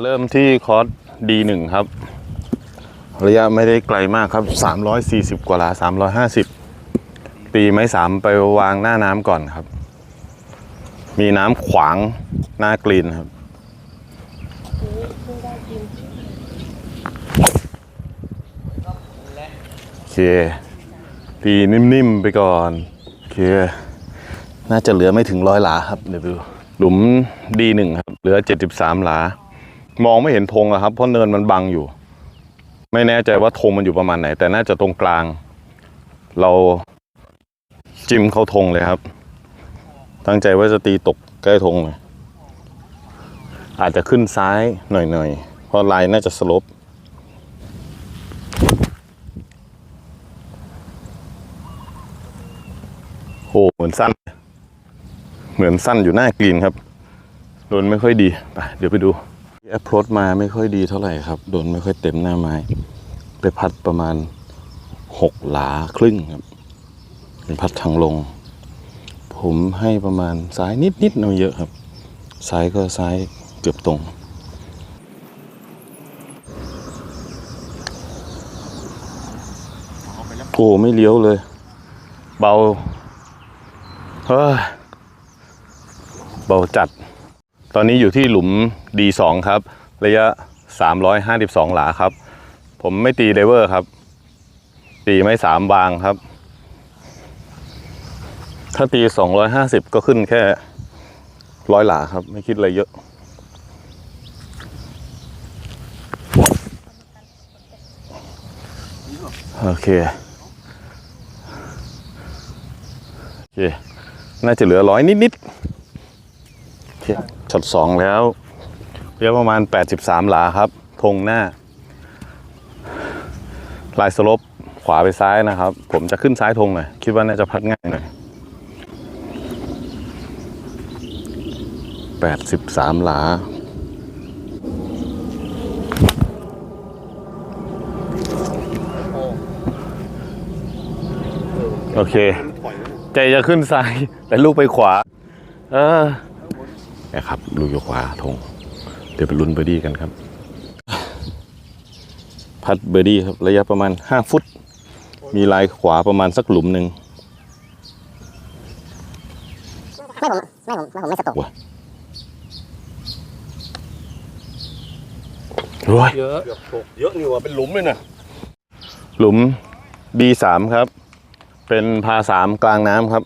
เริ่มที่คอร์ส D1 ครับ ระยะไม่ได้ไกลมากครับ 340 กว่าหลา350 ตีไม้สามไปวางหน้าน้ำก่อนครับ มีน้ำขวางหน้ากรีนครับ โอเค ตีนิ่มๆไปก่อน โอเค น่าจะเหลือไม่ถึงร้อยหลาครับ เดี๋ยวดู หลุม D1 ครับ เหลือ 73 หลา มองไม่เห็นธงอะครับเพราะเนินมันบังอยู่ ไม่แน่ใจว่าธงมันอยู่ประมาณไหน แต่น่าจะตรงกลาง เราจิ้มเข้าธงเลยครับ ตั้งใจว่าจะตีตกใกล้ธงเลยอาจจะขึ้นซ้ายหน่อยๆ เพราะลายน่าจะสลบโอ้เหมือนสั้น เหมือนสั้นอยู่หน้ากรีนครับโดนไม่ค่อยดี ไป เดี๋ยวไปดู แอปโรดมาไม่ค่อยดีเท่าไหร่ครับ โดนไม่ค่อยเต็มหน้าไม้ ไปพัดประมาณหกหลาครึ่งครับเป็นพัดทางลง ผมให้ประมาณซ้ายนิดนิดหน่อยเยอะครับ ซ้ายก็ซ้ายเกือบตรง โอ้ไม่เลี้ยวเลย เบา เฮ้ย เบาจัด ตอนนี้อยู่ที่หลุม D2 ครับ ระยะ 352 หลาครับ ผมไม่ตีไดเวอร์ครับ ตีไม่สามบางครับ ถ้าตี 250 ก็ขึ้นแค่ร้อยหลาครับ ไม่คิดอะไรเยอะ โอเค โอเค น่าจะเหลือร้อยนิดๆโอเค ช็อตสองแล้วเรียกประมาณ 83 หลาครับธงหน้า ลายสลบขวาไปซ้ายนะครับ ผมจะขึ้นซ้ายธงหน่อย คิดว่าน่าจะพัดง่ายหน่อย 83 หลาโอเค ใจจะขึ้นซ้าย แต่ลูกไปขวา เออ นะครับลูกอยู่ขวาธงเดี๋ยวไปลุ้นเบอร์ดี้กันครับ พัดเบอร์ดี้ครับระยะประมาณ 5 ฟุต มีลายขวาประมาณสักหลุมหนึ่งไม่ผมไม่ผมไม่ผมไม่สตกรวยเยอะเยอะนี่ว่าเป็นหลุมเลยนะหลุม B3 ครับ เป็นพาสามกลางน้ำครับ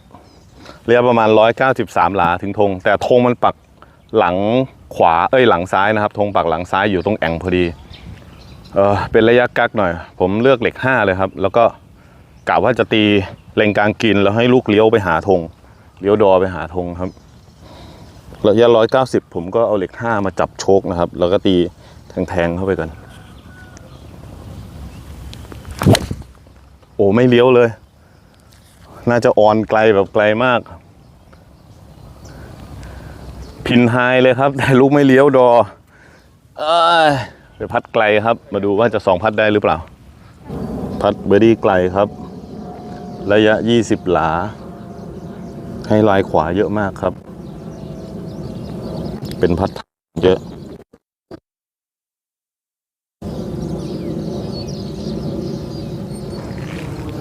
ระยะประมาณ 193 หลาถึงธงแต่ธงมันปัก หลังขวาเอ้ยหลังซ้ายนะครับธงปักหลังซ้ายอยู่ตรงแอ่งพอดีเออเป็นระยะกักหน่อย ผมเลือกเหล็ก 5 เลยครับ แล้วก็กะว่าจะตีเล็งกลางกินแล้วให้ลูกเลี้ยวไปหาธงเลี้ยวดอไปหาธงครับระยะ190ผมก็เอาเหล็ก5มาจับโชคนะครับ แล้วก็ตีแทงๆเข้าไปกัน โอ้ไม่เลี้ยวเลย น่าจะออนไกลแบบไกลมาก พินไฮเลยครับ แต่ลูกไม่เลี้ยวดอเอยไปพัดไกลครับ มาดูว่าจะสองพัดได้หรือเปล่า พัดเบอร์ดี้ไกลครับ ระยะ 20 หลา ให้ลายขวาเยอะมากครับ เป็นพัดเยอะ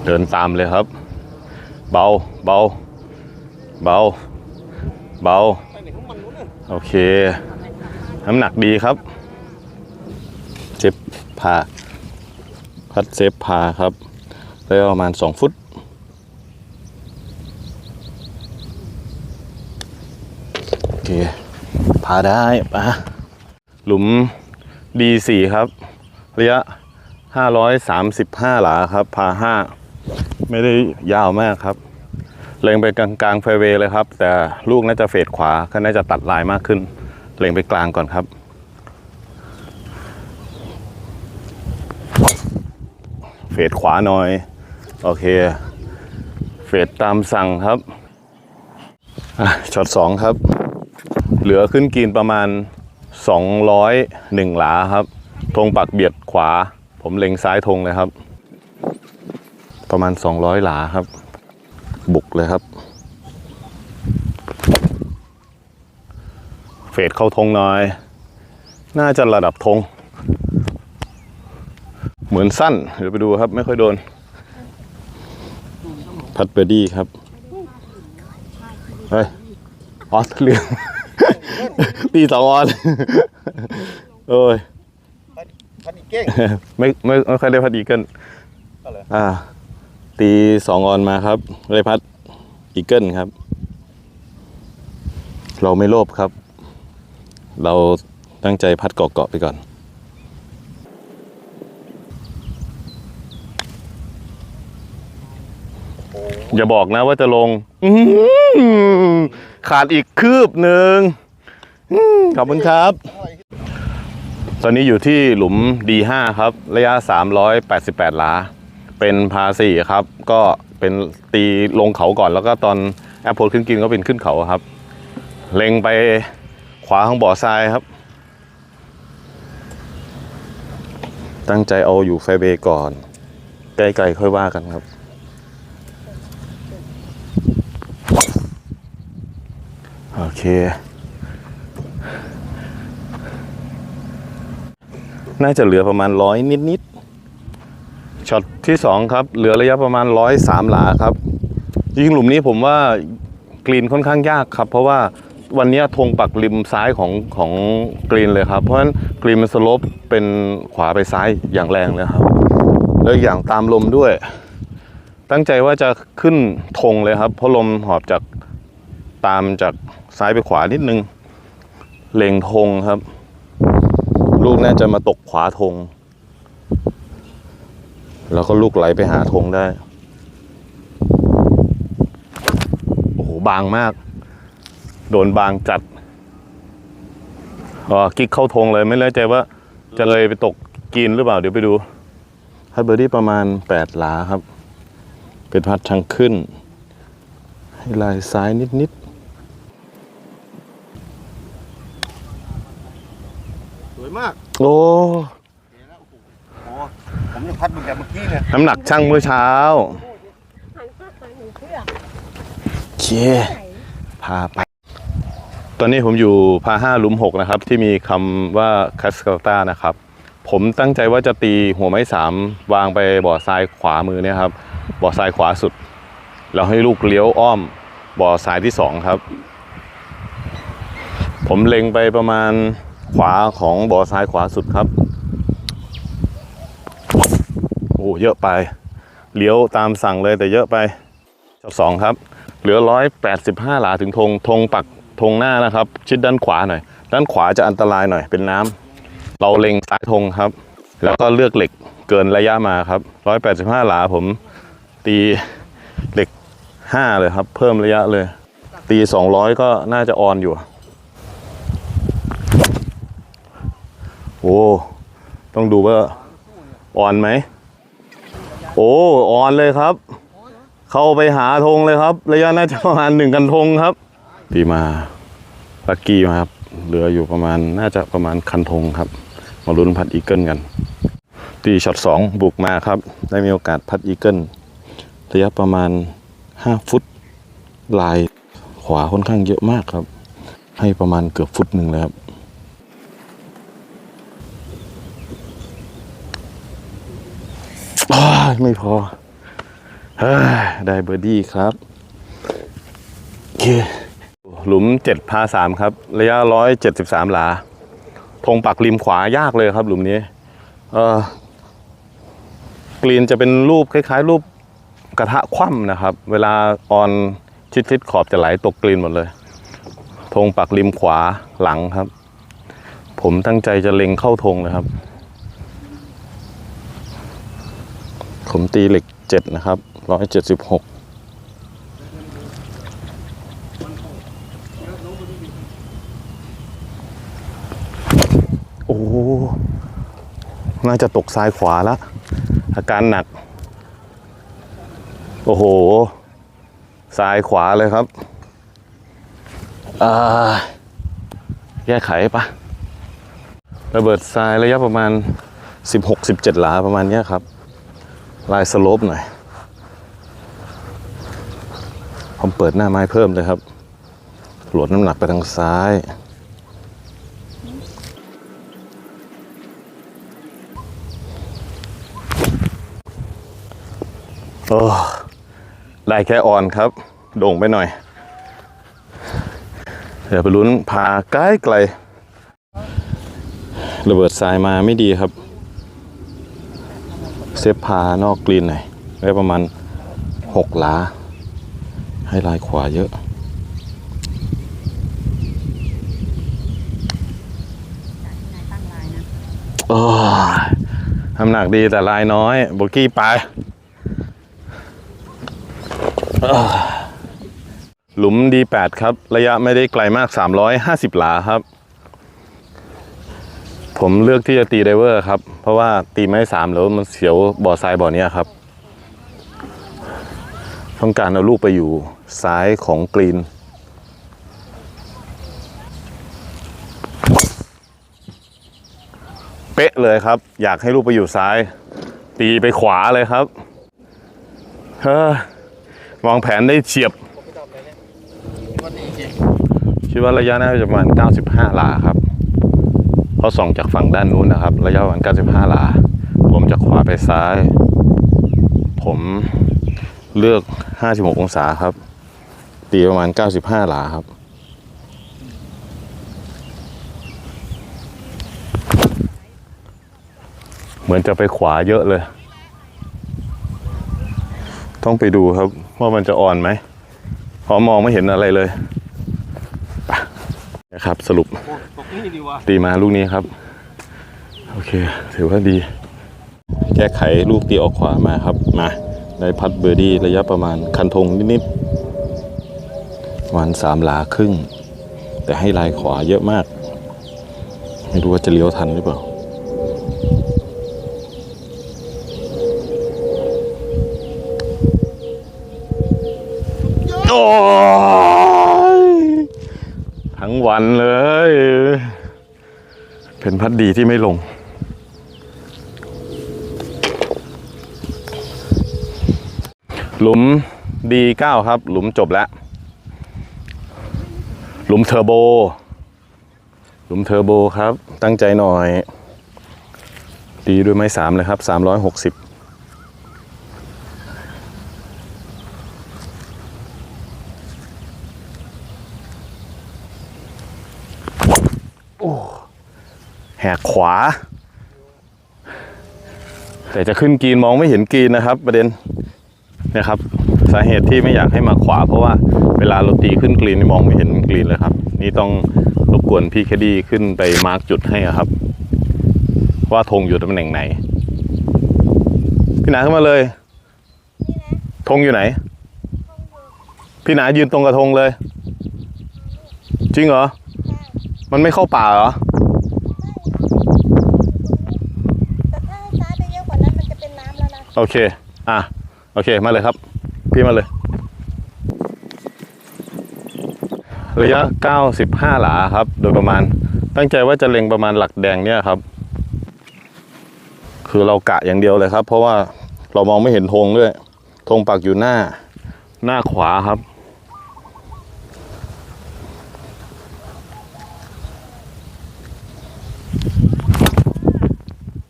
เดินตามเลยครับ เบาเบาเบาเบา โอเค น้ำหนักดีครับ เซฟพาพัดเซฟพาครับ ได้ประมาณ 2 ฟุตโอเคพาได้ปะหลุม D4 ครับ ระยะ 535 หลาครับ พา 5 ไม่ได้ยาวมากครับ เล็งไปกลางกลางไฟเวย์เลยครับ แต่ลูกน่าจะเฟดขวาก็น่าจะตัดลายมากขึ้น เล็งไปกลางก่อนครับ เฟดขวาหน่อย โอเค เฟดตามสั่งครับช็อตสองครับ เหลือขึ้นกรีนประมาณ 201 หลาครับธงปักเบียดขวา ผมเล็งซ้ายธงเลยครับ ประมาณ 200 หลาครับ บุกเลยครับ เฟดเข้าธงหน่อย น่าจะระดับธงเหมือนสั้น เดี๋ยวไปดูครับ ไม่ค่อยโดน พัดเบอร์ดี้ครับเฮ้ยออสเรื่องตีสองออนโอ้ยพันอีกเก้งไม่ไม่ไม่ค่อยได้พัดอีเกิลเอาเหรออ่า ตีสองออนมาครับได้พัดอีเกิลครับ เราไม่โลภครับ เราตั้งใจพัดเกาะๆไปก่อน อย่าบอกนะว่าจะลง ขาดอีกคืบหนึ่งขอบคุณครับ ตอนนี้อยู่ที่หลุม D5 ครับ ระยะ 388 หลา เป็นพาสี่ครับ ก็เป็นตีลงเขาก่อน แล้วก็ตอนแอร์พอร์ตขึ้นกินก็เป็นขึ้นเขาครับ เล็งไปขวาของบ่อทรายครับ ตั้งใจเอาอยู่ไฟเบก่อนใกล้ๆค่อยว่ากันครับ โอเค น่าจะเหลือประมาณร้อยนิดๆ ช็อตที่สองครับ เหลือระยะประมาณร้อยสามหลาครับจริงหลุมนี้ผมว่ากรีนค่อนข้างยากครับ เพราะว่าวันนี้ธงปักริมซ้ายของของกรีนเลยครับ เพราะฉะนั้นกรีนมันสลปเป็นขวาไปซ้ายอย่างแรงเลยครับ แล้วอีกอย่างตามลมด้วย ตั้งใจว่าจะขึ้นธงเลยครับ เพราะลมหอบจากตามจากซ้ายไปขวานิดนึงเล็งธงครับ ลูกน่าจะมาตกขวาธง แล้วก็ลูกไหลไปหาธงได้ โอ้โห บางมาก โดนบางจัดอ๋อกิ๊กเข้าธงเลยไม่แน่ใจว่า จะเลยไปตกกินหรือเปล่า เดี๋ยวไปดูฮัตเบอร์ดี้ประมาณ8หลาครับ เป็นพัดทางขึ้น ให้ลายซ้ายนิดสวยมากๆโอ้โอ้ ผมยังพัดมึงแต่เมื่อกี้เนี่ยน้ำหนักช่างเมื่อเช้าโอเคพาไป ตอนนี้ผมอยู่พาห้าหลุมหกนะครับ ที่มีคำว่าคัสคาตานะครับ ผมตั้งใจว่าจะตีหัวไม้สามวางไปบ่อทรายขวามือเนี่ยครับ บ่อทรายขวาสุด แล้วให้ลูกเลี้ยวอ้อม บ่อทรายที่สองครับ ผมเล็งไปประมาณขวาของบ่อทรายขวาสุดครับ โอ้เยอะไป เลี้ยวตามสั่งเลยแต่เยอะไปช็อตสองครับ เหลือร้อยแปดสิบห้าหลาถึงธงธงปักธงหน้านะครับ ชิดด้านขวาหน่อย ด้านขวาจะอันตรายหน่อยเป็นน้ำเราเล็งซ้ายธงครับ แล้วก็เลือกเหล็กเกินระยะมาครับร้อยแปดสิบห้าหลาผมตีเหล็กห้าเลยครับ เพิ่มระยะเลย ตีสองร้อยก็น่าจะออนอยู่โอ้ต้องดูว่าออนไหม โอ้อ่อนเลยครับ เข้าไปหาธงเลยครับ ระยะน่าจะประมาณหนึ่งกันธงครับพี่มาลักกี้มาครับเหลืออยู่ประมาณน่าจะประมาณคันธงครับ มาลุ้นพัดอีเกิลกันตีช็อตสองบุกมาครับ ได้มีโอกาสพัดอีเกิลระยะประมาณ 5 ฟุตลายขวาค่อนข้างเยอะมากครับ ให้ประมาณเกือบฟุตหนึ่งเลยครับ อ้าย ไม่พอเฮ้ได้เบอร์ดี้ครับโอเคหลุมเจ็ดพาสามครับ ระยะร้อยเจ็ดสิบสามหลา ธงปักริมขวายากเลยครับ หลุมนี้ เออกรีนจะเป็นรูปคล้าย ๆ รูปกระทะคว่ำนะครับ เวลาออนชิดๆขอบจะไหลตกกรีนหมดเลย ธงปักริมขวาหลังครับ ผมตั้งใจจะเล็งเข้าธงเลยครับ ผมตีเหล็กเจ็ดนะครับร้อยเจ็ดสิบหกโอ้ น่าจะตกซ้ายขวาล้วอาการหนัก โอ้โห ซ้ายขวาเลยครับ อ่า แก้ไขปะระเบิดทรายระยะประมาณ 16-17 หลาประมาณนี้ครับ ลายสโลปหน่อย ผมเปิดหน้าไม้เพิ่มเลยครับโหลดน้ำหนักไปทางซ้าย โอ้ได้แค่อ่อนครับ โด่งไปหน่อย เดี๋ยวไปลุ้นพาใกล้ไกลระเบิดทรายมาไม่ดีครับ ซฟพานอกกรีนหน่อยได้ประมาณหกหลา ให้ลายขวาเยอะโอ้ยน้ำหนักดีแต่ลายน้อยโบกี้ไป หลุม D8 ครับ ระยะไม่ได้ไกลมาก 350 หลาครับ ผมเลือกที่จะตีไดเวอร์ครับ เพราะว่าตีไม้สามแล้วมันเสียวบ่อทรายบ่อเนี้ยครับ ต้องการเอาลูกไปอยู่ซ้ายของกรีนเป๊ะเลยครับ อยากให้ลูกไปอยู่ซ้าย ตีไปขวาเลยครับเฮ้อวางแผนได้เฉียบ คิดว่าระยะน่าจะประมาณ 95หลาครับ พราะส่องจากฝั่งด้านนู้นนะครับ ระยะประมาณ95หลา ผมจากขวาไปซ้าย ผมเลือก 56 องศาครับ ตีประมาณ 95 หลาครับ เหมือนจะไปขวาเยอะเลย ต้องไปดูครับ ว่ามันจะอ่อนไหมเพราะมองไม่เห็นอะไรเลย นะครับ สรุปโอ้ตกนี่ดีวะตีมาลูกนี้ครับ โอเค ถือว่าดี แก้ไขลูกตีออกขวามาครับ มาได้พัดเบอร์ดี้ระยะประมาณคันธงนิดๆประมาณสามหลาครึ่ง แต่ให้ลายขวาเยอะมาก ไม่รู้ว่าจะเลี้ยวทันหรือเปล่าโอ้ยทั้ง วันเลย เป็นพัดดีที่ไม่ลง หลุม D9 ครับ หลุมจบแล้ว หลุมเทอร์โบ หลุมเทอร์โบครับ ตั้งใจหน่อย ดีด้วยไม้สามเลยครับสามร้อยหกสิบ 360แหกขวา แต่จะขึ้นกรีนมองไม่เห็นกรีนนะครับ ประเด็นนะครับ สาเหตุที่ไม่อยากให้มาขวา เพราะว่าเวลาเราตีขึ้นกรีนมองไม่เห็นกรีนเลยครับ นี่ต้องรบกวนพี่แคดดี้ขึ้นไปมาร์กจุดให้ครับ ว่าธงอยู่ตำแหน่งไหน พี่หนาขึ้นมาเลยธงอยู่ไหน พี่หนายืนตรงกระธงเลย จริงเหรอ มันไม่เข้าป่าเหรอ แต่ถ้าให้ซ้ายไปเยอะกว่านั้นมันจะเป็นน้ำแล้วนะ โอเค อะ โอเค มาเลยครับ พี่มาเลย ระยะ 95 หลาครับ โดยประมาณ ตั้งใจว่าจะเล็งประมาณหลักแดงเนี่ยครับ คือเรากะอย่างเดียวเลยครับ เพราะว่าเรามองไม่เห็นธงด้วย ธงปักอยู่หน้า หน้าขวาครับ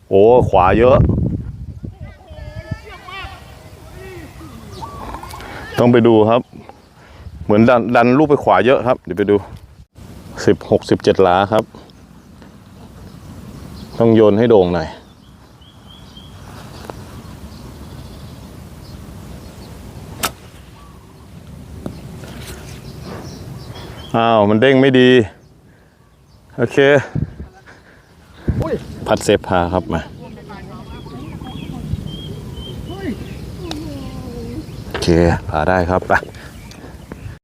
โอ้ขวาเยอะ ต้องไปดูครับ เหมือนดันดันลูกไปขวาเยอะครับ เดี๋ยวไปดูสิบหกสิบเจ็ดหลาครับ ต้องโยนให้โด่งหน่อยอ้าว มันเด้งไม่ดี โอเค พัดเซฟพาครับมาโอเคพาได้ครับไป